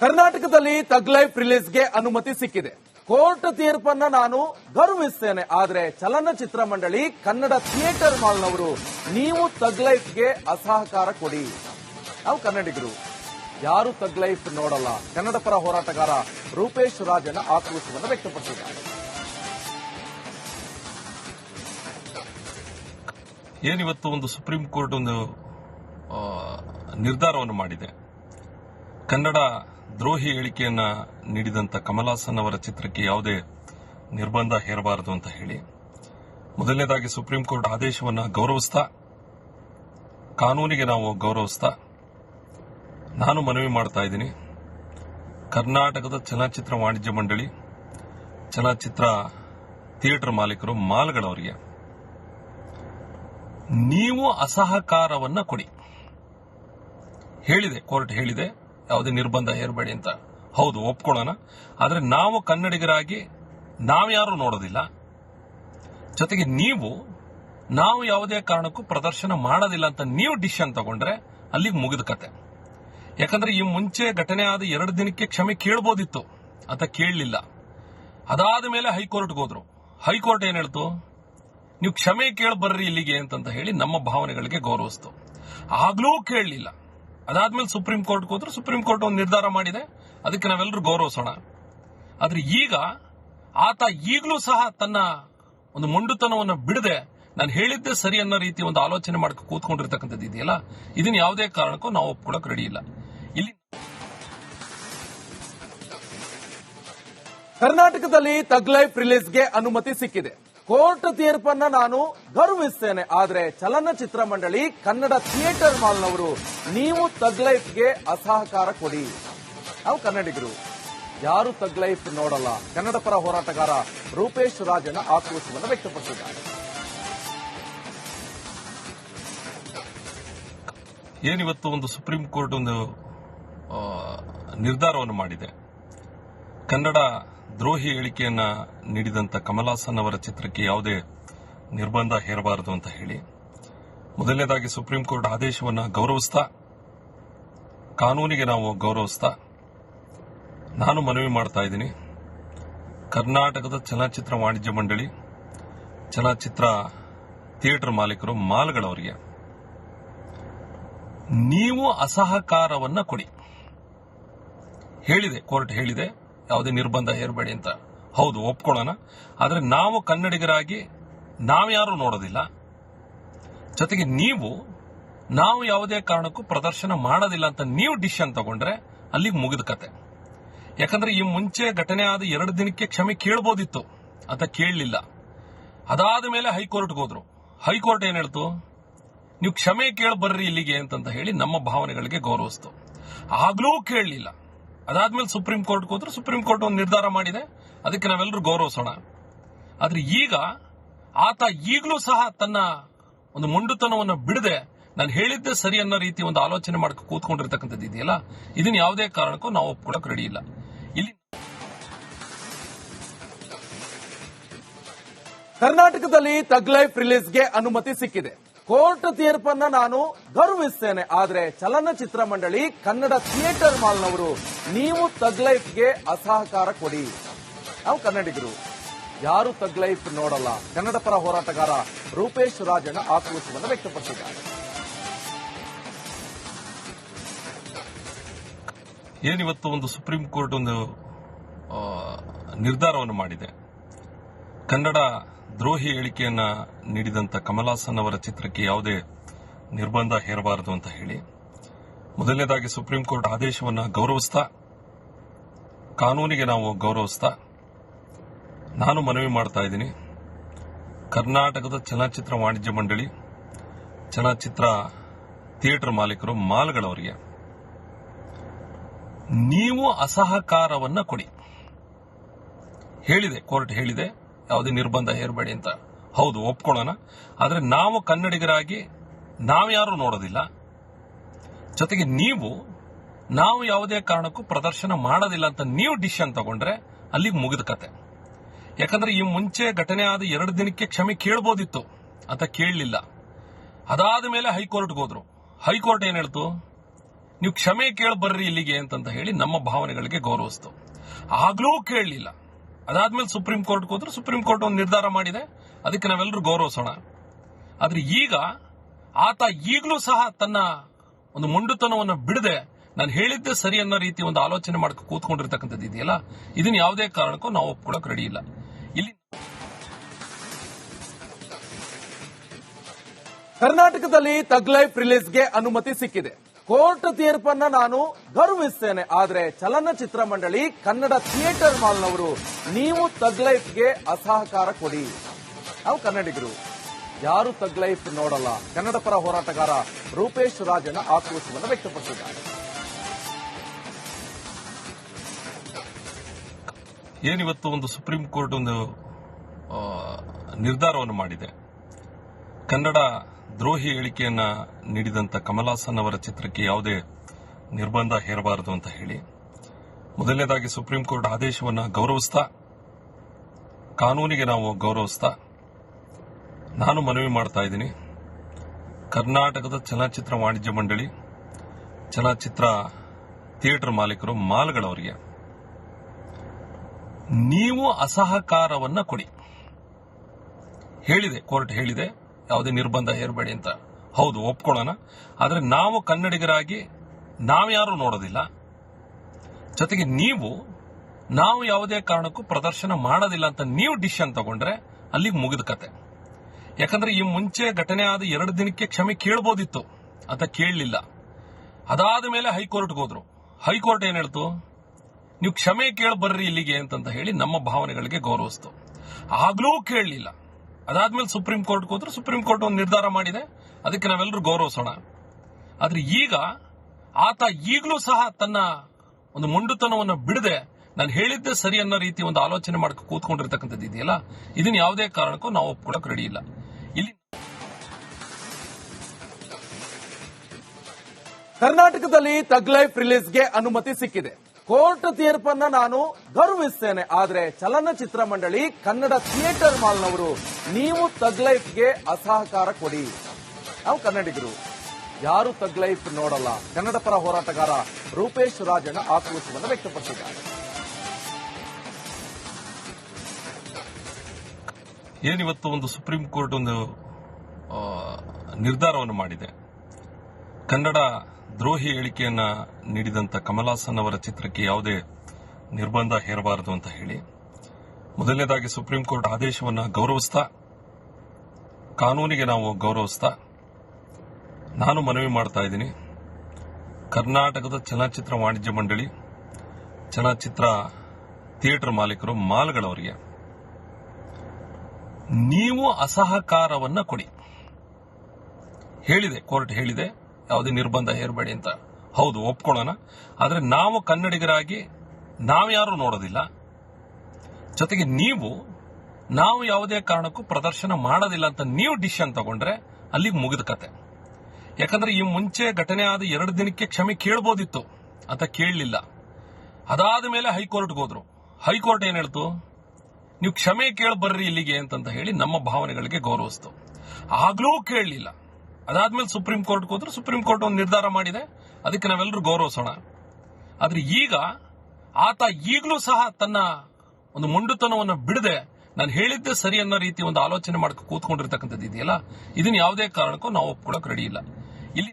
ಕರ್ನಾಟಕದಲ್ಲಿ ತಗ್ ಲೈಫ್ ರಿಲೀಸ್ಗೆ ಅನುಮತಿ ಸಿಕ್ಕಿದೆ. ಕೋರ್ಟ್ ತೀರ್ಪನ್ನ ನಾನು ಗೌರವಿಸ್ತೇನೆ. ಆದರೆ ಚಲನಚಿತ್ರ ಮಂಡಳಿ ಕನ್ನಡ ಥಿಯೇಟರ್ ಮಾಲ್ನವರು ನೀವು ತಗ್ ಲೈಫ್ಗೆ ಅಸಹಕಾರ ಕೊಡಿ. ನಾವು ಕನ್ನಡಿಗರು. ಯಾರು ತಗ್ ಲೈಫ್ ನೋಡಲ್ಲ. ಕನ್ನಡ ಪರ ಹೋರಾಟಗಾರ ರೂಪೇಶ್ ರಾಜನ ಆಕ್ರೋಶವನ್ನು ವ್ಯಕ್ತಪಡಿಸಿದ್ದಾರೆ. ಏನಿವತ್ತು ಒಂದು ಸುಪ್ರೀಂ ಕೋರ್ಟ್ ಒಂದು ನಿರ್ಧಾರವನ್ನು ಮಾಡಿದೆ. ಕನ್ನಡ ದ್ರೋಹಿ ಹೇಳಿಕೆಯನ್ನ ನೀಡಿದಂತ ಕಮಲಾಸನ್ ಅವರ ಚಿತ್ರಕ್ಕೆ ಯಾವುದೇ ನಿರ್ಬಂಧ ಹೇರಬಾರದು ಅಂತ ಹೇಳಿ. ಮೊದಲನೇದಾಗಿ ಸುಪ್ರೀಂ ಕೋರ್ಟ್ ಆದೇಶವನ್ನು ಗೌರವಿಸ್ತಾ, ಕಾನೂನಿಗೆ ನಾವು ಗೌರವಿಸ್ತಾ, ನಾನು ಮನವಿ ಮಾಡ್ತಾ ಇದ್ದೀನಿ. ಕರ್ನಾಟಕದ ಚಲನಚಿತ್ರ ವಾಣಿಜ್ಯ ಮಂಡಳಿ, ಚಲನಚಿತ್ರ ಥಿಯೇಟರ್ ಮಾಲೀಕರು, ಮಾಲ್ಗಳವರಿಗೆ ನೀವು ಅಸಹಕಾರವನ್ನ ಕೊಡಿ. ಹೇಳಿದೆ, ಕೋರ್ಟ್ ಹೇಳಿದೆ. ಯಾವುದೇ ನಿರ್ಬಂಧ ಹೇರಬೇಡಿ ಅಂತ. ಹೌದು, ಒಪ್ಕೊಳ್ಳೋಣ. ಆದ್ರೆ ನಾವು ಕನ್ನಡಿಗರಾಗಿ ನಾವ್ಯಾರು ನೋಡೋದಿಲ್ಲ. ಜೊತೆಗೆ ನೀವು, ನಾವು ಯಾವುದೇ ಕಾರಣಕ್ಕೂ ಪ್ರದರ್ಶನ ಮಾಡೋದಿಲ್ಲ ಅಂತ ನೀವು ಡಿಸಿಷನ್ ತಗೊಂಡ್ರೆ ಅಲ್ಲಿಗೆ ಮುಗಿದ ಕತೆ. ಯಾಕಂದ್ರೆ ಈ ಮುಂಚೆ ಘಟನೆ ಆದ ಎರಡು ದಿನಕ್ಕೆ ಕ್ಷಮೆ ಕೇಳಬಹುದಿತ್ತು ಅಂತ ಕೇಳಲಿಲ್ಲ. ಅದಾದ ಮೇಲೆ ಹೈಕೋರ್ಟ್ಗೆ ಹೋದ್ರು. ಹೈಕೋರ್ಟ್ ಏನ್ ಹೇಳ್ತು? ನೀವು ಕ್ಷಮೆ ಕೇಳಬರ್ರಿ ಇಲ್ಲಿಗೆ ಅಂತ ಹೇಳಿ ನಮ್ಮ ಭಾವನೆಗಳಿಗೆ ಗೌರವಿಸ್ತು. ಆಗ್ಲೂ ಕೇಳಲಿಲ್ಲ. ಅದಾದ್ಮೇಲೆ ಸುಪ್ರೀಂ ಕೋರ್ಟ್ ಹೋದ್ರು ಸುಪ್ರೀಂ ಕೋರ್ಟ್ ಒಂದು ನಿರ್ಧಾರ ಮಾಡಿದೆ. ಅದಕ್ಕೆ ನಾವೆಲ್ಲರೂ ಗೌರವಿಸೋಣ. ಆದ್ರೆ ಈಗ ಆತ ಈಗಲೂ ಸಹ ತನ್ನ ಒಂದು ಮೊಂಡುತನವನ್ನು ಬಿಡದೆ ನಾನು ಹೇಳಿದ್ದೆ ಸರಿ ಅನ್ನೋ ರೀತಿ ಒಂದು ಆಲೋಚನೆ ಮಾಡ್ಕೊ ಕೂತ್ಕೊಂಡಿರ್ತಕ್ಕಂಥದ್ದು ಇದೆಯಲ್ಲ? ಇದನ್ನ ಯಾವುದೇ ಕಾರಣಕ್ಕೂ ನಾವು ಒಪ್ಕೊಳಕ್ ರೆಡಿ ಇಲ್ಲ. ಇಲ್ಲಿ ಕರ್ನಾಟಕದಲ್ಲಿ ತಗ್ ಲೈಫ್ ರಿಲೀಸ್ಗೆ ಅನುಮತಿ ಸಿಕ್ಕಿದೆ. ಕೋರ್ಟ್ ತೀರ್ಪನ್ನ ನಾನು ಗೌರವಿಸ್ತೇನೆ. ಆದ್ರೆ ಚಲನಚಿತ್ರ ಮಂಡಳಿ ಕನ್ನಡ ಥಿಯೇಟರ್ ಮಾಲ್ನವರು ನೀವು ತಗ್ಲೈಫ್ಗೆ ಅಸಹಕಾರ ಕೊಡಿ. ನಾವು ಕನ್ನಡಿಗರು. ಯಾರು ತಗ್ಲೈಫ್ ನೋಡಲ್ಲ. ಕನ್ನಡ ಪರ ಹೋರಾಟಗಾರ ರೂಪೇಶ್ ರಾಜನ ಆಕ್ರೋಶವನ್ನು ವ್ಯಕ್ತಪಡಿಸಿದ್ದಾರೆ. ಏನಿವತ್ತು ಒಂದು ಸುಪ್ರೀಂ ಕೋರ್ಟ್ ಒಂದು ನಿರ್ಧಾರವನ್ನು ಮಾಡಿದೆ. ಕನ್ನಡ ದ್ರೋಹಿ ಹೇಳಿಕೆಯನ್ನ ನೀಡಿದಂತ ಕಮಲಾಸನ್ ಅವರ ಚಿತ್ರಕ್ಕೆ ಯಾವುದೇ ನಿರ್ಬಂಧ ಹೇರಬಾರದು ಅಂತ ಹೇಳಿ. ಮೊದಲನೇದಾಗಿ ಸುಪ್ರೀಂ ಕೋರ್ಟ್ ಆದೇಶವನ್ನು ಗೌರವಿಸ್ತಾ, ಕಾನೂನಿಗೆ ನಾವು ಗೌರವಿಸ್ತಾ, ನಾನು ಮನವಿ ಮಾಡ್ತಾ ಇದ್ದೀನಿ. ಕರ್ನಾಟಕದ ಚಲನಚಿತ್ರ ವಾಣಿಜ್ಯ ಮಂಡಳಿ, ಚಲನಚಿತ್ರ ಥಿಯೇಟರ್ ಮಾಲೀಕರು, ಮಾಲ್ಗಳವರಿಗೆ ನೀವು ಅಸಹಕಾರವನ್ನ ಕೊಡಿ. ಹೇಳಿದೆ, ಕೋರ್ಟ್ ಹೇಳಿದೆ. ಯಾವುದೇ ನಿರ್ಬಂಧ ಹೇರಬೇಡಿ ಅಂತ. ಹೌದು, ಒಪ್ಕೊಳ್ಳೋಣ. ಆದರೆ ನಾವು ಕನ್ನಡಿಗರಾಗಿ ನಾವ್ಯಾರು ನೋಡೋದಿಲ್ಲ. ಜೊತೆಗೆ ನೀವು, ನಾವು ಯಾವುದೇ ಕಾರಣಕ್ಕೂ ಪ್ರದರ್ಶನ ಮಾಡೋದಿಲ್ಲ ಅಂತ ನೀವು ಡಿಸಿಷನ್ ತಗೊಂಡ್ರೆ ಅಲ್ಲಿಗೆ ಮುಗಿದ ಕತೆ. ಯಾಕಂದ್ರೆ ಈ ಮುಂಚೆ ಘಟನೆ ಆದ ಎರಡು ದಿನಕ್ಕೆ ಕ್ಷಮೆ ಕೇಳಬಹುದಿತ್ತು ಅಂತ ಕೇಳಲಿಲ್ಲ. ಅದಾದ ಮೇಲೆ ಹೈಕೋರ್ಟ್ಗೆ ಹೋದ್ರು. ಹೈಕೋರ್ಟ್ ಏನ್ ಹೇಳ್ತು? ನೀವು ಕ್ಷಮೆ ಕೇಳಬರ್ರಿ ಇಲ್ಲಿಗೆ ಅಂತಂತ ಹೇಳಿ ನಮ್ಮ ಭಾವನೆಗಳಿಗೆ ಗೌರವಿಸ್ತು. ಆಗ್ಲೂ ಕೇಳಲಿಲ್ಲ. ಅದಾದ್ಮೇಲೆ ಸುಪ್ರೀಂ ಕೋರ್ಟ್ ಹೋದ್ರೆ ಸುಪ್ರೀಂ ಕೋರ್ಟ್ ಒಂದು ನಿರ್ಧಾರ ಮಾಡಿದೆ. ಅದಕ್ಕೆ ನಾವೆಲ್ಲರೂ ಗೌರವಿಸೋಣ. ಆದ್ರೆ ಈಗ ಆತ ಈಗಲೂ ಸಹ ತನ್ನ ಒಂದು ಮುಂಡುತನವನ್ನು ಬಿಡದೆ ನಾನು ಹೇಳಿದ್ದೆ ಸರಿ ಅನ್ನೋ ರೀತಿ ಒಂದು ಆಲೋಚನೆ ಮಾಡ್ಕೊ ಕೂತ್ಕೊಂಡಿರ್ತಕ್ಕಂಥದ್ದು ಇದೆಯಲ್ಲ ಇದನ್ನ ಯಾವುದೇ ಕಾರಣಕ್ಕೂ ನಾವು ಒಪ್ಕೊಳಕ್ ರೆಡಿ ಇಲ್ಲ ಇಲ್ಲಿ. ಕರ್ನಾಟಕದಲ್ಲಿ ತಗ್ ಲೈಫ್ ರಿಲೀಸ್ಗೆ ಅನುಮತಿ ಸಿಕ್ಕಿದೆ. ಕೋರ್ಟ್ ತೀರ್ಪನ್ನ ನಾನು ಗೌರವಿಸ್ತೇನೆ. ಆದ್ರೆ ಚಲನಚಿತ್ರ ಮಂಡಳಿ ಕನ್ನಡ ಥಿಯೇಟರ್ ಮಾಲ್ನವರು ನೀವು ತಗ್ ಲೈಫ್ಗೆ ಅಸಹಕಾರ ಕೊಡಿ. ನಾವು ಕನ್ನಡಿಗರು. ಯಾರು ತಗ್ ಲೈಫ್ ನೋಡಲ್ಲ. ಕನ್ನಡ ಪರ ಹೋರಾಟಗಾರ ರೂಪೇಶ್ ರಾಜನ ಆಕ್ರೋಶವನ್ನು ವ್ಯಕ್ತಪಡಿಸಿದ್ದಾರೆ. ಏನಿವತ್ತು ಒಂದು ಸುಪ್ರೀಂ ಕೋರ್ಟ್ ಒಂದು ನಿರ್ಧಾರವನ್ನು ಮಾಡಿದೆ. ಕನ್ನಡ ದ್ರೋಹಿ ಹೇಳಿಕೆಯನ್ನ ನೀಡಿದಂತ ಕಮಲಾಸನ್ ಅವರ ಚಿತ್ರಕ್ಕೆ ಯಾವುದೇ ನಿರ್ಬಂಧ ಹೇರಬಾರದು ಅಂತ ಹೇಳಿ, ಮೊದಲನೇದಾಗಿ ಸುಪ್ರೀಂ ಕೋರ್ಟ್ ಆದೇಶವನ್ನು ಗೌರವಿಸ್ತಾ, ಕಾನೂನಿಗೆ ನಾವು ಗೌರವಿಸ್ತಾ, ನಾನು ಮನವಿ ಮಾಡ್ತಾ ಇದ್ದೀನಿ. ಕರ್ನಾಟಕದ ಚಲನಚಿತ್ರ ವಾಣಿಜ್ಯ ಮಂಡಳಿ, ಚಲನಚಿತ್ರ ಥಿಯೇಟರ್ ಮಾಲೀಕರು, ಮಾಲ್ಗಳವರಿಗೆ ನೀವು ಅಸಹಕಾರವನ್ನ ಕೊಡಿ. ಹೇಳಿದೆ, ಕೋರ್ಟ್ ಹೇಳಿದೆ. ಯಾವುದೇ ನಿರ್ಬಂಧ ಹೇರಬೇಡಿ ಅಂತ. ಹೌದು, ಒಪ್ಕೊಳ್ಳೋಣ. ಆದರೆ ನಾವು ಕನ್ನಡಿಗರಾಗಿ ನಾವ್ಯಾರು ನೋಡೋದಿಲ್ಲ. ಜೊತೆಗೆ ನೀವು, ನಾವು ಯಾವುದೇ ಕಾರಣಕ್ಕೂ ಪ್ರದರ್ಶನ ಮಾಡೋದಿಲ್ಲ ಅಂತ ನೀವು ಡಿಸಿಷನ್ ತಗೊಂಡ್ರೆ ಅಲ್ಲಿಗೆ ಮುಗಿದ ಕತೆ. ಯಾಕಂದ್ರೆ ಈ ಮುಂಚೆ ಘಟನೆ ಆದ ಎರಡು ದಿನಕ್ಕೆ ಕ್ಷಮೆ ಕೇಳಬಹುದಿತ್ತು ಅಂತ ಕೇಳಲಿಲ್ಲ. ಅದಾದ ಮೇಲೆ ಹೈಕೋರ್ಟ್ಗೆ ಹೋದ್ರು. ಹೈಕೋರ್ಟ್ ಏನ್ ಹೇಳ್ತು? ನೀವು ಕ್ಷಮೆ ಕೇಳಬರ್ರಿ ಇಲ್ಲಿಗೆ ಅಂತಂತ ಹೇಳಿ ನಮ್ಮ ಭಾವನೆಗಳಿಗೆ ಗೌರವಿಸ್ತು. ಆಗ್ಲೂ ಕೇಳಲಿಲ್ಲ. ಅದಾದ್ಮೇಲೆ ಸುಪ್ರೀಂ ಕೋರ್ಟ್ ಹೋದ್ರೆ ಸುಪ್ರೀಂ ಕೋರ್ಟ್ ಒಂದು ನಿರ್ಧಾರ ಮಾಡಿದೆ. ಅದಕ್ಕೆ ನಾವೆಲ್ಲರೂ ಗೌರವಿಸೋಣ. ಆದ್ರೆ ಈಗ ಆತ ಈಗಲೂ ಸಹ ತನ್ನ ಒಂದು ಮೊಂಡುತನವನ್ನು ಬಿಡದೆ ನಾನು ಹೇಳಿದ್ದೆ ಸರಿ ಅನ್ನೋ ರೀತಿ ಒಂದು ಆಲೋಚನೆ ಮಾಡ್ಕೊ ಕೂತ್ಕೊಂಡಿರ್ತಕ್ಕಂಥದ್ದು ಇದೆಯಲ್ಲ? ಇದನ್ನ ಯಾವುದೇ ಕಾರಣಕ್ಕೂ ನಾವು ಒಪ್ಕೊಳ್ಳೋಕೆ ರೆಡಿ ಇಲ್ಲ. ಇಲ್ಲಿ ಕರ್ನಾಟಕದಲ್ಲಿ ತಗ್ ಲೈಫ್ ರಿಲೀಸ್ಗೆ ಅನುಮತಿ ಸಿಕ್ಕಿದೆ. ಕೋರ್ಟ್ ತೀರ್ಪನ್ನ ನಾನು ಗೌರವಿಸ್ತೇನೆ. ಆದ್ರೆ ಚಲನಚಿತ್ರ ಮಂಡಳಿ ಕನ್ನಡ ಥಿಯೇಟರ್ ಮಾಲ್ನವರು ನೀವು ತಗ್ಲೈಫ್ಗೆ ಅಸಹಕಾರ ಕೊಡಿ. ನಾವು ಕನ್ನಡಿಗರು. ಯಾರು ತಗ್ಲೈಫ್ ನೋಡಲ್ಲ. ಕನ್ನಡ ಪರ ಹೋರಾಟಗಾರ ರೂಪೇಶ್ ರಾಜನ ಆಕ್ರೋಶವನ್ನು ವ್ಯಕ್ತಪಡಿಸಿದ್ದಾರೆ. ಏನಿವತ್ತು ಒಂದು ಸುಪ್ರೀಂ ಕೋರ್ಟ್ ಒಂದು ನಿರ್ಧಾರವನ್ನು ಮಾಡಿದೆ. ಕನ್ನಡ ದ್ರೋಹಿ ಹೇಳಿಕೆಯನ್ನ ನೀಡಿದಂತ ಕಮಲಾಸನ್ ಅವರ ಚಿತ್ರಕ್ಕೆ ಯಾವುದೇ ನಿರ್ಬಂಧ ಹೇರಬಾರದು ಅಂತ ಹೇಳಿ. ಮೊದಲನೇದಾಗಿ ಸುಪ್ರೀಂ ಕೋರ್ಟ್ ಆದೇಶವನ್ನು ಗೌರವಿಸ್ತಾ ಕಾನೂನಿಗೆ ನಾವು ಗೌರವಿಸ್ತಾ ನಾನು ಮನವಿ ಮಾಡ್ತಾ ಇದ್ದೀನಿ. ಕರ್ನಾಟಕದ ಚಲನಚಿತ್ರ ವಾಣಿಜ್ಯ ಮಂಡಳಿ, ಚಲನಚಿತ್ರ ಥಿಯೇಟರ್ ಮಾಲೀಕರು, ಮಾಲ್ಗಳವರಿಗೆ ನೀವು ಅಸಹಕಾರವನ್ನ ಕೊಡಿ. ಹೇಳಿದೆ, ಕೋರ್ಟ್ ಹೇಳಿದೆ, ಯಾವುದೇ ನಿರ್ಬಂಧ ಹೇರಬೇಡಿ ಅಂತ. ಹೌದು, ಒಪ್ಕೊಳ್ಳೋಣ. ಆದರೆ ನಾವು ಕನ್ನಡಿಗರಾಗಿ ನಾವ್ಯಾರು ನೋಡೋದಿಲ್ಲ. ಜೊತೆಗೆ ನೀವು ನಾವು ಯಾವುದೇ ಕಾರಣಕ್ಕೂ ಪ್ರದರ್ಶನ ಮಾಡೋದಿಲ್ಲ ಅಂತ ನೀವು ಡಿಸಿಷನ್ ತಗೊಂಡ್ರೆ ಅಲ್ಲಿಗೆ ಮುಗಿದ ಕತೆ. ಯಾಕಂದ್ರೆ ಈ ಮುಂಚೆ ಘಟನೆ ಆದ ಎರಡು ದಿನಕ್ಕೆ ಕ್ಷಮೆ ಕೇಳಬಹುದಿತ್ತು ಅಂತ ಕೇಳಲಿಲ್ಲ. ಅದಾದ ಮೇಲೆ ಹೈಕೋರ್ಟ್ಗೆ ಹೋದ್ರು. ಹೈಕೋರ್ಟ್ ಏನ್ ಹೇಳ್ತು? ನೀವು ಕ್ಷಮೆ ಕೇಳ ಬರ್ರಿ ಇಲ್ಲಿಗೆ ಅಂತ ಹೇಳಿ ನಮ್ಮ ಭಾವನೆಗಳಿಗೆ ಗೌರವಿಸ್ತು. ಆಗ್ಲೂ ಕೇಳಲಿಲ್ಲ. ಅದಾದ್ಮೇಲೆ ಸುಪ್ರೀಂ ಕೋರ್ಟ್ಗೆ ಹೋದ್ರು. ಸುಪ್ರೀಂ ಕೋರ್ಟ್ ಒಂದು ನಿರ್ಧಾರ ಮಾಡಿದೆ. ಅದಕ್ಕೆ ನಾವೆಲ್ಲರೂ ಗೌರವಿಸೋಣ. ಆದ್ರೆ ಈಗ ಆತ ಈಗಲೂ ಸಹ ತನ್ನ ಒಂದು ಮುಂಡುತನವನ್ನು ಬಿಡದೆ ನಾನು ಹೇಳಿದ್ದೆ ಸರಿ ಅನ್ನೋ ರೀತಿ ಒಂದು ಆಲೋಚನೆ ಮಾಡ್ಕೊ ಕೂತ್ಕೊಂಡಿರ್ತಕ್ಕಂಥದ್ದು ಇದೆಯಲ್ಲ? ಇದನ್ನ ಯಾವುದೇ ಕಾರಣಕ್ಕೂ ನಾವು ಒಪ್ಕೊಳಕ್ ರೆಡಿ ಇಲ್ಲ. ಇಲ್ಲಿ ಕರ್ನಾಟಕದಲ್ಲಿ ತಗ್ ಲೈಫ್ ರಿಲೀಸ್ಗೆ ಅನುಮತಿ ಸಿಕ್ಕಿದೆ. ಕೋರ್ಟ್ ತೀರ್ಪನ್ನ ನಾನು ಗೌರವಿಸ್ತೇನೆ. ಆದ್ರೆ ಚಲನಚಿತ್ರ ಮಂಡಳಿ ಕನ್ನಡ ಥಿಯೇಟರ್ ಮಾಲ್ನವರು ನೀವು ತಗ್ ಲೈಫ್ಗೆ ಅಸಹಕಾರ ಕೊಡಿ. ನಾವು ಕನ್ನಡಿಗರು. ಯಾರು ತಗ್ ಲೈಫ್ ನೋಡಲ್ಲ? ಕನ್ನಡ ಪರ ಹೋರಾಟಗಾರ ರೂಪೇಶ್ ರಾಜನ ಆಕ್ರೋಶವನ್ನು ವ್ಯಕ್ತಪಡಿಸಿದ್ದಾರೆ. ಏನಿವತ್ತು ಒಂದು ಸುಪ್ರೀಂ ಕೋರ್ಟ್ ಒಂದು ನಿರ್ಧಾರವನ್ನು ಮಾಡಿದೆ. ಕನ್ನಡ ದ್ರೋಹಿ ಹೇಳಿಕೆಯನ್ನ ನೀಡಿದಂತ ಕಮಲಾಸನ್ ಅವರ ಚಿತ್ರಕ್ಕೆ ಯಾವುದೇ ನಿರ್ಬಂಧ ಹೇರಬಾರದು ಅಂತ ಹೇಳಿ, ಮೊದಲನೇದಾಗಿ ಸುಪ್ರೀಂ ಕೋರ್ಟ್ ಆದೇಶವನ್ನು ಗೌರವಿಸ್ತಾ, ಕಾನೂನಿಗೆ ನಾವು ಗೌರವಿಸ್ತಾ, ನಾನು ಮನವಿ ಮಾಡ್ತಾ ಇದ್ದೀನಿ. ಕರ್ನಾಟಕದ ಚಲನಚಿತ್ರ ವಾಣಿಜ್ಯ ಮಂಡಳಿ, ಚಲನಚಿತ್ರ ಥಿಯೇಟರ್ ಮಾಲೀಕರು ಮಾಲ್ಗಳವರಿಗೆ ನೀವು ಅಸಹಕಾರವನ್ನ ಕೊಡಿ. ಹೇಳಿದೆ, ಕೋರ್ಟ್ ಹೇಳಿದೆ, ಯಾವುದೇ ನಿರ್ಬಂಧ ಹೇರಬೇಡಿ ಅಂತ. ಹೌದು, ಒಪ್ಕೊಳ್ಳೋಣ. ಆದರೆ ನಾವು ಕನ್ನಡಿಗರಾಗಿ ನಾವ್ಯಾರು ನೋಡೋದಿಲ್ಲ. ಜೊತೆಗೆ ನೀವು, ನಾವು ಯಾವುದೇ ಕಾರಣಕ್ಕೂ ಪ್ರದರ್ಶನ ಮಾಡೋದಿಲ್ಲ ಅಂತ ನೀವು ಡಿಸಿಷನ್ ತಗೊಂಡ್ರೆ ಅಲ್ಲಿಗೆ ಮುಗಿದ ಕತೆ. ಯಾಕಂದ್ರೆ ಈ ಮುಂಚೆ ಘಟನೆ ಆದ ಎರಡು ದಿನಕ್ಕೆ ಕ್ಷಮೆ ಕೇಳಬಹುದಿತ್ತು ಅಂತ ಕೇಳಲಿಲ್ಲ. ಅದಾದ ಮೇಲೆ ಹೈಕೋರ್ಟ್ಗೆ ಹೋದ್ರು. ಹೈಕೋರ್ಟ್ ಏನ್ ಹೇಳ್ತು? ನೀವು ಕ್ಷಮೆ ಕೇಳ ಬರ್ರಿ ಇಲ್ಲಿಗೆ ಅಂತಂತ ಹೇಳಿ ನಮ್ಮ ಭಾವನೆಗಳಿಗೆ ಗೌರವಿಸ್ತು. ಆಗ್ಲೂ ಕೇಳಲಿಲ್ಲ. ಅದಾದ್ಮೇಲೆ ಸುಪ್ರೀಂ ಕೋರ್ಟ್ಗೆ ಹೋದ್ರೆ ಸುಪ್ರೀಂ ಕೋರ್ಟ್ ಒಂದು ನಿರ್ಧಾರ ಮಾಡಿದೆ. ಅದಕ್ಕೆ ನಾವೆಲ್ಲರೂ ಗೌರವಿಸೋಣ. ಆದ್ರೆ ಈಗ ಆತ ಈಗಲೂ ಸಹ ತನ್ನ ಒಂದು ಮುಂಡುತನವನ್ನು ಬಿಡದೆ ನಾನು ಹೇಳಿದ್ದೆ ಸರಿ ಅನ್ನೋ ರೀತಿ ಒಂದು ಆಲೋಚನೆ ಮಾಡ್ಕೊ ಕೂತ್ಕೊಂಡಿರ್ತಕ್ಕಂಥದ್ದು ಇದೆಯಲ್ಲ ಇದನ್ನ ಯಾವುದೇ ಕಾರಣಕ್ಕೂ ನಾವು ಒಪ್ಕೊಳ್ಳೋಕೆ ರೆಡಿ ಇಲ್ಲ. ಇಲ್ಲಿ